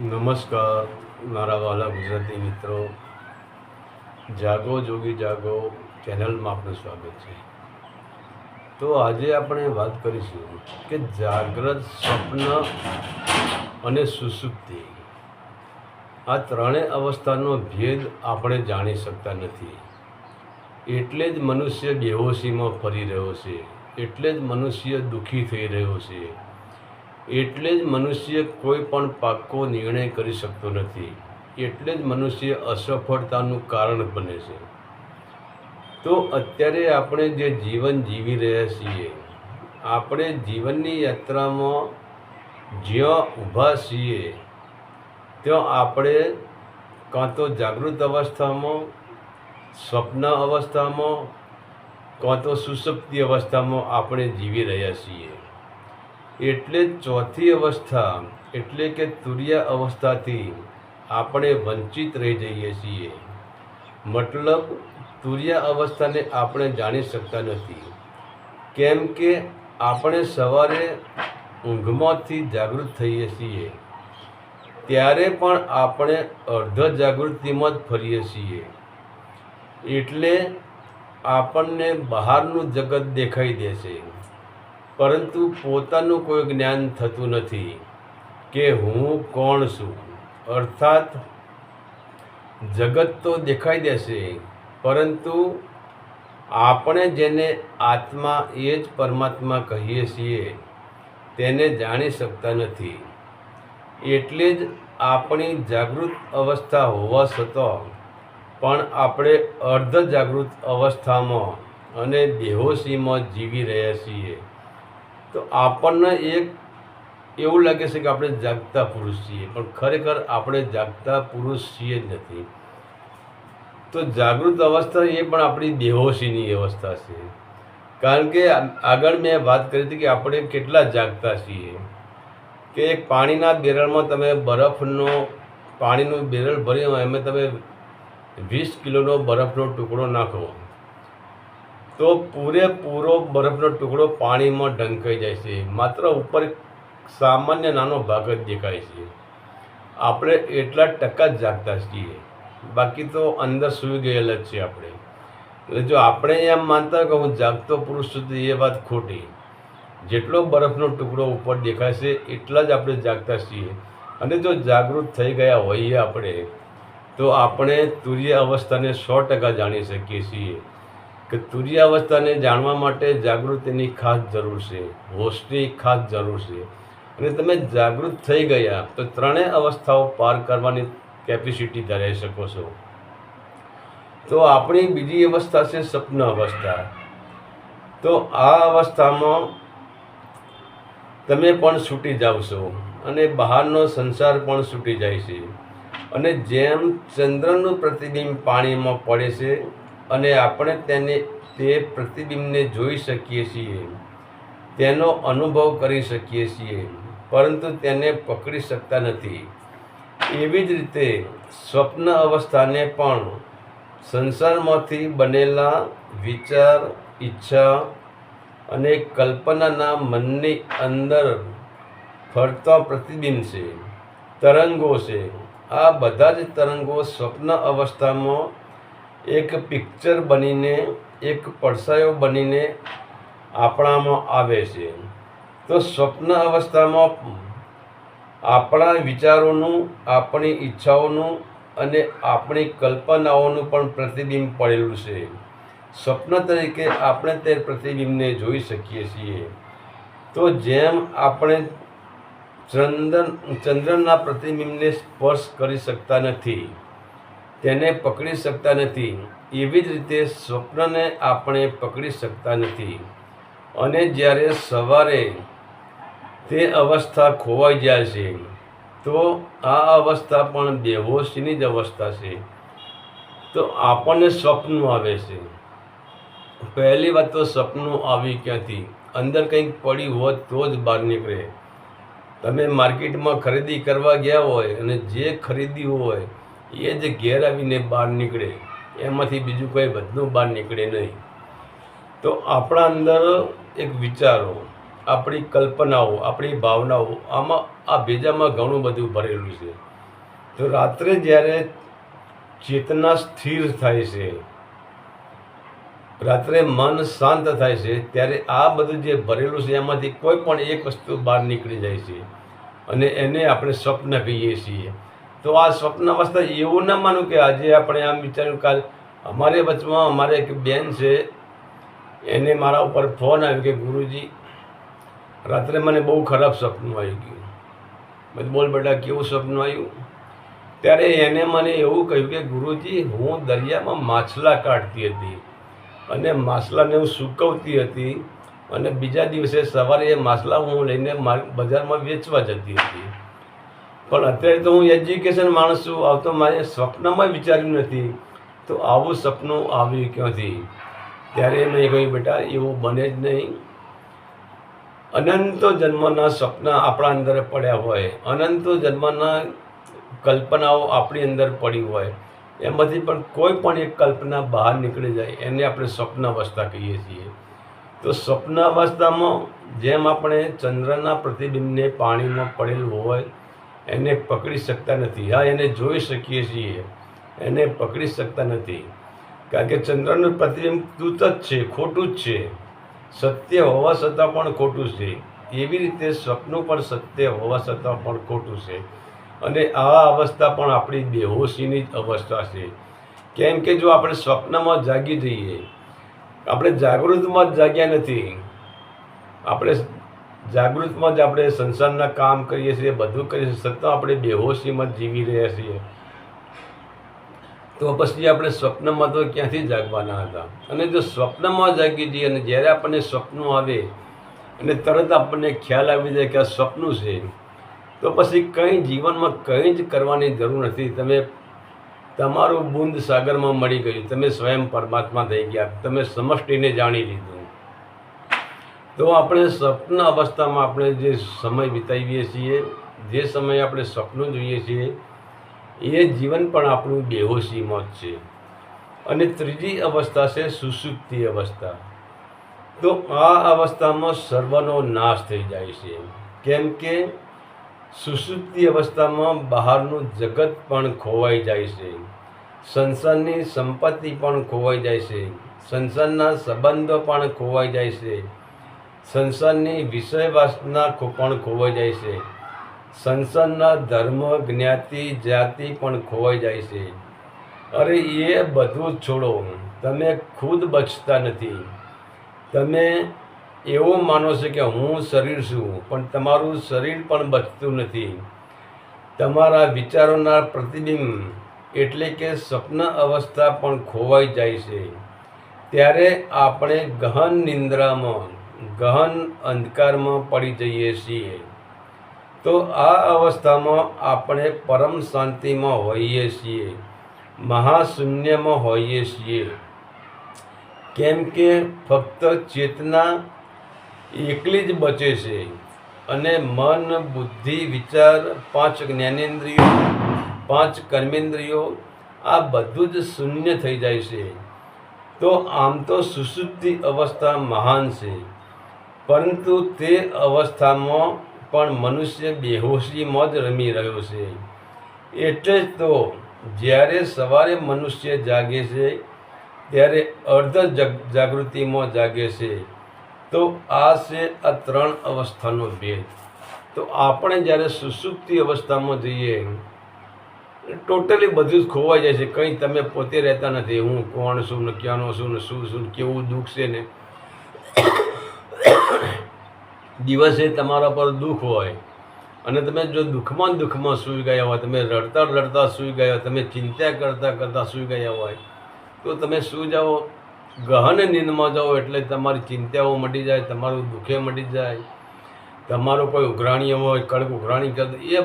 નમસ્કાર, મારા વાલા ગુજરાતી મિત્રો. જાગો, જોગી જાગો, ચેનલમાં આપનું સ્વાગત છે. તો આજે આપણે વાત કરીશું કે જાગ્રત સ્વપ્ન અને સુસુપ્તિ. આ ત્રણેય અવસ્થાનો ભેદ આપણે જાણી શકતા નથી. એટલે જ મનુષ્ય બેહોશીમાં ફરી રહ્યો છે. એટલે જ મનુષ્ય દુઃખી થઈ રહ્યો છે. એટલે જ મનુષ્ય કોઈ પણ પાક્કો નિર્ણય કરી શકતો નથી. એટલે જ મનુષ્ય અસફળતાનું કારણ બને છે. તો અત્યારે આપણે જે જીવન જીવી રહ્યા છીએ, આપણે જીવનની યાત્રામાં જ્યાં ઊભા છીએ, ત્યાં આપણે કાં તો જાગૃત અવસ્થામાં, સ્વપ્ન અવસ્થામાં, કાં તો સુસુપ્તિ અવસ્થામાં આપણે જીવી રહ્યા છીએ. એટલે ચોથી અવસ્થા એટલે કે તુર્ય અવસ્થાથી આપણે વંચિત રહી જઈએ છીએ. મતલબ, તુર્ય અવસ્થાને આપણે જાણી શકતા નથી. કેમ કે આપણે સવારે ઊંઘમાંથી જાગૃત થઈએ છીએ. ત્યારે પણ આપણે અર્ધ જાગૃતિમાં જ ફરીએ છીએ. એટલે આપણને બહારનું જગત દેખાઈ દેશે. પરંતુ પોતાનું કોઈ જ્ઞાન થતું નથી કે હું કોણ છું. અર્થાત, જગત તો દેખાઈ દેશે, પરંતુ આપણે જેને આત્મા એ જ પરમાત્મા કહીએ છીએ, તેને જાણી શકતા નથી. એટલે જ આપણી જાગૃત અવસ્થા હોવા છતાં પણ આપણે અર્ધ જાગૃત અવસ્થામાં અને બેહોશીમાં જીવી રહ્યા છીએ. તો આપણને એક એવું લાગે છે કે આપણે જાગતા પુરુષ છીએ, પણ ખરેખર આપણે જાગતા પુરુષ છીએ જ નથી. તો જાગૃત અવસ્થા એ પણ આપણી બેહોશીની અવસ્થા છે. કારણ કે આગળ મેં વાત કરી હતી કે આપણે કેટલા જાગતા છીએ. કે એક પાણીના બેરળમાં તમે બરફનો, પાણીનું બેરળ ભરી એમાં તમે વીસ કિલોનો બરફનો ટુકડો નાખો. તો પૂરેપૂરો બરફનો ટુકડો પાણીમાં ઢંકાઈ જાય છે. માત્ર ઉપર સામાન્ય નાનો ભાગ જ દેખાય છે. આપણે એટલા ટકા જ જાગતા છીએ. બાકી તો અંદર સૂઈ ગયેલા જ છીએ આપણે. એટલે જો આપણે એમ માનતા કે હું જાગતો પુરુષ તો એ વાત ખોટી. જેટલો બરફનો ટુકડો ઉપર દેખાય છે, એટલા જ આપણે જાગતા છીએ. અને જો જાગૃત થઈ ગયા હોઈએ આપણે, તો આપણે તુર્ય અવસ્થાને સો ટકા જાણી શકીએ છીએ. કે તુરિયાવસ્થાને જાણવા માટે જાગૃતિની ખાસ જરૂર છે હોશની ખાસ જરૂર છે. અને તમે જાગૃત થઈ ગયા તો ત્રણેય અવસ્થાઓ પાર કરવાની કેપેસિટી ધરાવી શકો છો. તો આપણી બીજી અવસ્થા છે સ્વપ્ન અવસ્થા. તો આ અવસ્થામાં તમે પણ છૂટી જાવ છો અને બહારનો સંસાર પણ છૂટી જાય છે. અને જેમ ચંદ્રનું પ્રતિબિંબ પાણીમાં પડે છે અને આપણે તેને તે પ્રતિબિંબને જોઈ શકીએ છીએ, તેનો અનુભવ કરી શકીએ છીએ, પરંતુ તેને પકડી શકતા નથી. એવી જ રીતે સ્વપ્ન અવસ્થાને પણ સંસારમાંથી બનેલા વિચાર, ઈચ્છા અને કલ્પનાના મનની અંદર ફરતા પ્રતિબિંબ છે, તરંગો છે. આ બધા જ તરંગો સ્વપ્ન અવસ્થામાં એક પિક્ચર બનીને, એક પડછાયો બનીને આપણામાં આવે છે. તો સ્વપ્ન અવસ્થામાં આપણા વિચારોનું, આપણી ઈચ્છાઓનું અને આપણી કલ્પનાઓનું પણ પ્રતિબિંબ પડેલું છે. સ્વપ્ન તરીકે આપણે તે પ્રતિબિંબને જોઈ શકીએ છીએ. તો જેમ આપણે ચંદ્ર ચંદ્રના પ્રતિબિંબને સ્પર્શ કરી શકતા નથી તેને પકડી શકતા નથી. એવી જ રીતે સ્વપ્નને આપણે પકડી શકતા નથી. અને જ્યારે સવારે તે અવસ્થા ખોવાઈ જાય છે, તો આ અવસ્થા પણ બેહોશીની જ અવસ્થા છે. તો આપણને સ્વપ્ન આવે છે. પહેલી વાત તો સપનું આવી ક્યાંથી? અંદર કંઈક પડી હોત તો જ બહાર નીકળે. તમે માર્કેટમાં ખરીદી કરવા ગયા હોય અને જે ખરીદ્યું હોય એ જે ઘેર આવીને બહાર નીકળે. એમાંથી બીજું કંઈ બધું બહાર નીકળે નહીં. તો આપણા અંદર એક વિચારો, આપણી કલ્પનાઓ, આપણી ભાવનાઓ, આમાં, આ ભેજામાં ઘણું બધું ભરેલું છે. તો રાત્રે જ્યારે ચેતના સ્થિર થાય છે, રાત્રે મન શાંત થાય છે, ત્યારે આ બધું જે ભરેલું છે, એમાંથી કોઈ પણ એક વસ્તુ બહાર નીકળી જાય છે. અને એને આપણે સ્વપ્ન કહીએ છીએ. તો આ સ્વપ્ન અવસ્થા એવું ના માનું કે આજે આપણે આમ વિચાર્યું કાલ અમારે વચમાં અમારે એક બેન છે, એને મારા ઉપર ફોન આવ્યો કે ગુરુજી, રાત્રે મને બહુ ખરાબ સપનું આવી ગયું. બધું બોલ બેટા, કેવું સપનું આવ્યું? ત્યારે એને મને એવું કહ્યું કે ગુરુજી, હું દરિયામાં માછલા કાઢતી હતી અને માછલાને હું સૂકવતી હતી અને બીજા દિવસે સવારે એ માછલા હું લઈને બજારમાં વેચવા જતી હતી. પણ અત્યારે તો હું એજ્યુકેશન માણસ છું આવતો મારે સ્વપ્નમાં વિચાર્યું નથી. તો આવું સપનું આવ્યું ક્યાંથી ત્યારે મેં કહ્યું, બેટા, એવું બને જ નહીં. અનંતો જન્મના સ્વપ્ન આપણા અંદર પડ્યા હોય. અનંતો જન્મના કલ્પનાઓ આપણી અંદર પડી હોય. એમાંથી પણ કોઈ પણ એક કલ્પના બહાર નીકળી જાય, એને આપણે સ્વપ્ન અવસ્થા કહીએ છીએ. તો સ્વપ્ન અવસ્થામાં જેમ આપણે ચંદ્રના પ્રતિબિંબને પાણીમાં પડેલું હોય એને પકડી શકતા નથી. હા, એને જોઈ શકીએ છીએ. એને પકડી શકતા નથી. કારણ કે ચંદ્રનું પ્રતિબિંબ તૂત જ છે, ખોટું જ છે. સત્ય હોવા છતાં પણ ખોટું છે. એવી રીતે સ્વપ્ન પણ સત્ય હોવા છતાં પણ ખોટું છે. અને આ અવસ્થા પણ આપણી બેહોશીની જ અવસ્થા છે. કેમ કે જો આપણે સ્વપ્નમાં જાગી જઈએ, આપણે જાગૃતમાં જ જાગ્યા નથી, આપણે જાગૃતમાં જ આપણે સંસારના કામ કરીએ છીએ, બધું કરીએ છીએ, છતાં આપણે બેહોશીમાં જીવી રહ્યા છીએ. તો પછી આપણે સ્વપ્નમાં તો ક્યાંથી જાગવાના હતા? અને જો સ્વપ્નમાં જાગી જઈએ અને જ્યારે આપણને સ્વપ્નો આવે અને તરત આપણને ખ્યાલ આવી જાય કે આ સ્વપ્નું છે, તો પછી કંઈ જીવનમાં કંઈ જ કરવાની જરૂર નથી. તમે તમારું બુંદ સાગરમાં મળી ગયું. તમે સ્વયં પરમાત્મા થઈ ગયા. તમે સમષ્ટિને જાણી લીધું. તો આપણે સ્વપ્ન અવસ્થામાં આપણે જે સમય વિતાવીએ છીએ, જે સમયે આપણે સપનું જોઈએ છીએ, એ જીવન પણ આપણું બેહોશીમાં જ છે. અને ત્રીજી અવસ્થા છે સુસુપ્તિ અવસ્થા. તો આ અવસ્થામાં સર્વનો નાશ થઈ જાય છે. કેમ કે સુસુપ્તિ અવસ્થામાં બહારનું જગત પણ ખોવાઈ જાય છે. સંસારની સંપત્તિ પણ ખોવાઈ જાય છે. સંસારના સંબંધો પણ ખોવાઈ જાય છે. સંસારની વિષય વાસના પણ ખોવાઈ જાય છે. સંસારના ધર્મ, જ્ઞાતિ, જાતિ પણ ખોવાઈ જાય છે. અરે, એ બધું છોડો. તમે ખુદ બચતા નથી. તમે એવો માનો છો કે હું શરીર છું, પણ તમારું શરીર પણ બચતું નથી. તમારા વિચારોના પ્રતિબિંબ એટલે કે સ્વપ્ન અવસ્થા પણ ખોવાઈ જાય છે. ત્યારે આપણે ગહન નિંદ્રામાં ગહન અંધકારમાં પડી જઈએ છીએ. તો આ અવસ્થામાં આપણે પરમ શાંતિમાં હોઈએ છીએ. મહાશૂન્યમાં હોઈએ છીએ. કેમ કે ફક્ત ચેતના એકલી જ બચે છે અને મન, બુદ્ધિ, વિચાર, પાંચ જ્ઞાનેન્દ્રિયો, પાંચ કર્મેન્દ્રિયો, આ બધું જ શૂન્ય થઈ જાય છે. તો આમ તો સુશુદ્ધિ અવસ્થા મહાન છે. પરંતુ તે અવસ્થામાં પણ મનુષ્ય બેહોશીમાં જ રમી રહ્યો છે. એટલે જ તો જ્યારે સવારે મનુષ્ય જાગે છે, ત્યારે અર્ધ જગ, જાગૃતિમાં જાગે છે. તો આ છે આ ત્રણ અવસ્થાનો ભેદ. તો આપણે જ્યારે સુસુપ્તિ અવસ્થામાં જઈએ, ટોટલી બધું જ ખોવાઈ જાય છે. કંઈ તમે પોતે રહેતા નથી. હું કોણ છું ને ક્યાંનો છું ને શું છું કેવું દુઃખ છે ને દિવસે તમારા પર દુઃખ હોય અને તમે જો દુઃખમાં દુઃખમાં સૂઈ ગયા હોય, તમે રડતા રડતા સૂઈ ગયા તમે ચિંતા કરતા કરતા સૂઈ ગયા હોય, તો તમે સૂઈ જાઓ, ગહન નીંદમાં જાઓ એટલે તમારી ચિંતાઓ મટી જાય, તમારું દુઃખે મટી જાય, તમારો કોઈ ઉઘરાણી હોય, કડક ઉઘરાણી કરતો, એ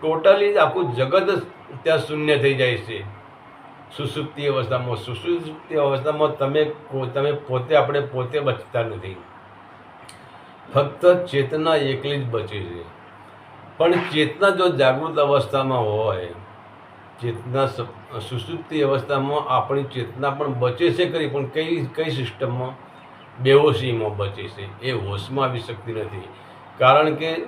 ટોટલી આખું જગત ત્યાં શૂન્ય થઈ જાય છે. સુસુપ્તિ અવસ્થામાં સુસુપ્તિ અવસ્થામાં તમે તમે પોતે, આપણે પોતે બચતા નથી. ફક્ત ચેતના એકલી જ બચે છે પણ ચેતના જો જાગૃત અવસ્થામાં હોય, ચેતના સુસુપ્તિ અવસ્થામાં આપણી ચેતના પણ બચે છે કરી પણ કઈ કઈ સિસ્ટમમાં? બેહોશીમાં બચે છે. એ હોશમાં આવી શકતી નથી. કારણ કે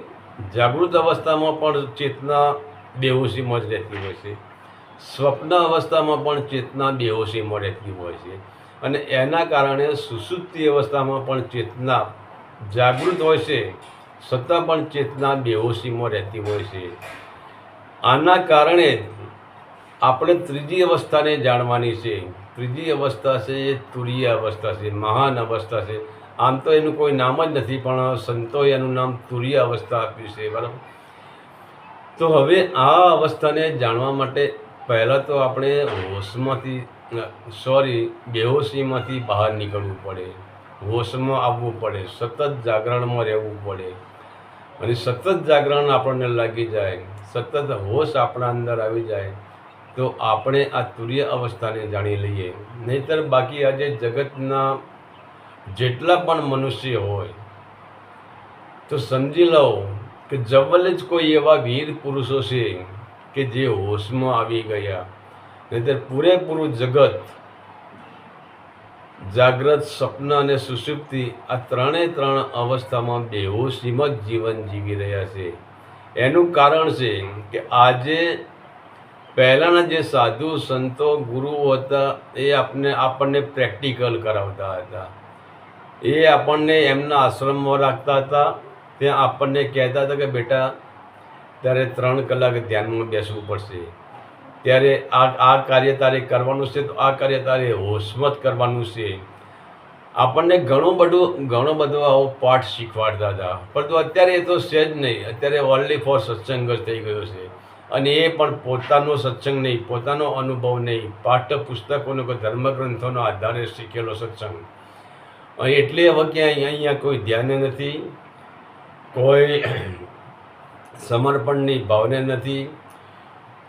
જાગૃત અવસ્થામાં પણ ચેતના બેહોશીમાં જ રહેતી હોય છે. સ્વપ્ન અવસ્થામાં પણ ચેતના બેહોશીમાં રહેતી હોય છે. અને એના કારણે સુસુપ્તિ અવસ્થામાં પણ ચેતના જાગૃત હોય છે છતાં પણ ચેતના બેહોશીમાં રહેતી હોય છે. આના કારણે આપણે ત્રીજી અવસ્થાને જાણવાની છે. ત્રીજી અવસ્થા છે, એ તુરીય અવસ્થા છે, મહાન અવસ્થા છે. આમ તો એનું કોઈ નામ જ નથી, પણ સંતોએ એનું નામ તુરીય અવસ્થા આપ્યું છે, બરાબર? તો હવે આ અવસ્થાને જાણવા માટે પહેલાં તો આપણે હોશમાંથી સોરી બેહોશીમાંથી બહાર નીકળવું પડે. હોશમાં આવવું પડે, સતત જાગરણમાં રહેવું પડે. અને સતત જાગરણ આપણને લાગી જાય, સતત હોશ આપણા અંદર આવી જાય, તો આપણે આ તુર્ય અવસ્થાને જાણી લઈએ. નહીતર બાકી આજે જગતના જેટલા પણ મનુષ્ય હોય, તો સમજી લો કે જવલ જ કોઈ એવા વીર પુરુષો છે કે જે હોશમાં આવી ગયા. નહીતર પૂરેપૂરું જગત જાગ્રત સ્વપ્ન અને સુષુપ્તિ આ ત્રણે ત્રણ અવસ્થામાં બેહો જ જીવન જીવી રહ્યા છે. એનું કારણ છે કે આજે પહેલાંના જે સાધુ સંતો, ગુરુઓ હતા, એ આપને, આપણને પ્રેક્ટિકલ કરાવતા હતા. એ આપણને એમના આશ્રમમાં રાખતા હતા. ત્યાં આપણને કહેતા હતા કે બેટા ત્યારે ત્રણ કલાક ધ્યાનમાં બેસવું પડશે. ત્યારે આ આ કાર્ય તારે કરવાનું છે તો આ કાર્ય તારે હોશમત કરવાનું છે. આપણને ઘણું બધું ઘણો બધો આવો પાઠ શીખવાડતા હતા. પરંતુ અત્યારે એ તો છે જ નહીં. અત્યારે ઓનલી ફોર સત્સંગ જ થઈ ગયો છે. અને એ પણ પોતાનો સત્સંગ નહીં, પોતાનો અનુભવ નહીં. પાઠ્ય પુસ્તકોનો કે ધર્મગ્રંથોનો આધારે શીખેલો સત્સંગ. એટલે હવે ક્યાંય અહીંયા કોઈ ધ્યાન નથી. કોઈ સમર્પણની ભાવને નથી.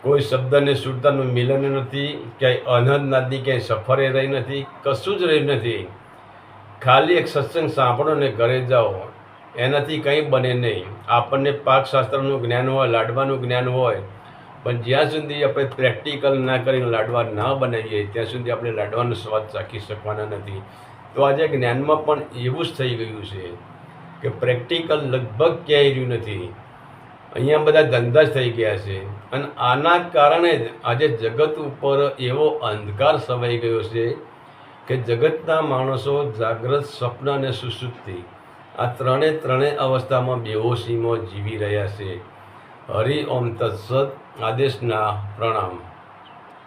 કોઈ શબ્દને સુરતાનું મિલન નથી, ક્યાંય અનહદ નદી ક્યાંય સફરે રહી નથી, કશું જ રહ્યું નથી. ખાલી એક સત્સંગ સાંભળો ને ઘરે જાઓ. એનાથી કંઈ બને નહીં. આપણને પાકશાસ્ત્રનું જ્ઞાન હોય, લાડવાનું જ્ઞાન હોય, પણ જ્યાં સુધી આપણે પ્રેક્ટિકલ ના કરીને લાડવા ના બનાવીએ, ત્યાં સુધી આપણે લાડવાનો સ્વાદ ચાખી શકવાના નથી. તો આજે જ્ઞાનમાં પણ એવું જ થઈ ગયું છે કે પ્રેક્ટિકલ લગભગ ક્યાંય રહ્યું નથી. અહીંયા બધા ધંધા જ થઈ ગયા છે. અને આના કારણે જ આજે જગત ઉપર એવો અંધકાર સવાઈ ગયો છે કે જગતના માણસો જાગ્રત સ્વપ્ન અને સુસુપ્તિ આ ત્રણે ત્રણેય અવસ્થામાં બેહોશીમાં જીવી રહ્યા છે. હરિ ઓમ તત્સદ આદેશના પ્રણામ.